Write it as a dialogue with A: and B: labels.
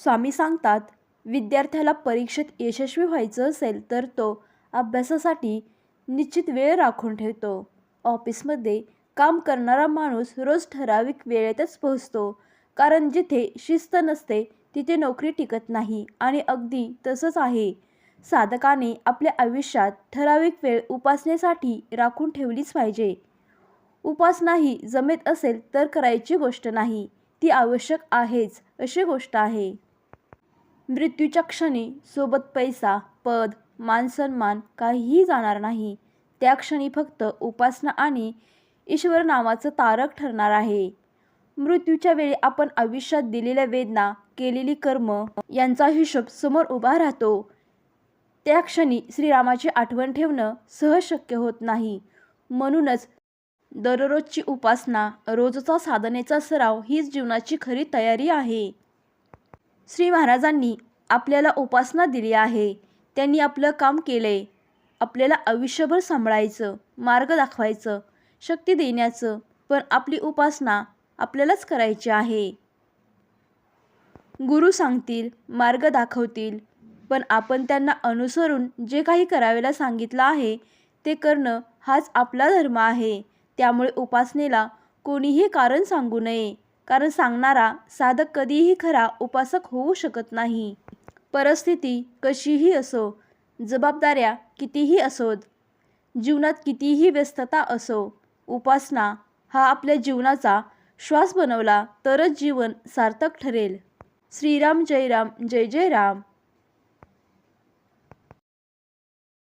A: स्वामी सांगतात विद्यार्थ्याला परीक्षेत यशस्वी व्हायचं असेल तर तो अभ्यासासाठी निश्चित वेळ राखून ठेवतो. ऑफिसमध्ये काम करणारा माणूस रोज ठराविक वेळेतच पोहोचतो कारण जिथे शिस्त नसते तिथे नोकरी टिकत नाही आणि अगदी तसंच आहे. साधकाने आपल्या आयुष्यात ठराविक वेळ उपासनेसाठी राखून ठेवलीच पाहिजे. उपासनाही जमेत असेल तर करायची गोष्ट नाही. ती आवश्यक आहेच अशी गोष्ट आहे. मृत्यूच्या क्षणी सोबत पैसा पद मानसन्मान काहीही जाणार नाही. त्या क्षणी फक्त उपासना आणि ईश्वर नावाचं तारक ठरणार आहे. मृत्यूच्या वेळी आपण आयुष्यात दिलेल्या वेदना केलेली कर्म यांचा हिशोब समोर उभा राहतो. त्या क्षणी श्रीरामाची आठवण ठेवणं सहज शक्य होत नाही. म्हणूनच दररोजची उपासना रोजचा साधनेचा सराव हीच जीवनाची खरी तयारी आहे. श्री महाराजांनी आपल्याला उपासना दिली आहे. त्यांनी आपलं काम केलंय. आपल्याला आयुष्यभर सांभाळायचं मार्ग दाखवायचं शक्ती देण्याचं पण आपली उपासना आपल्यालाच करायची आहे. गुरु सांगतील मार्ग दाखवतील पण आपण त्यांना अनुसरून जे काही करावेला सांगितलं आहे ते करणं हाच आपला धर्म आहे. त्यामुळे उपासनेला कोणीही कारण सांगू नये. कारण सांगणारा साधक कधीही खरा उपासक होऊ शकत नाही. परिस्थिती कशीही असो जबाबदाऱ्या कितीही असोत जीवनात कितीही व्यस्तता असो उपासना हा आपल्या जीवनाचा श्वास बनवला तरच जीवन सार्थक ठरेल. श्रीराम जय राम जय जय राम.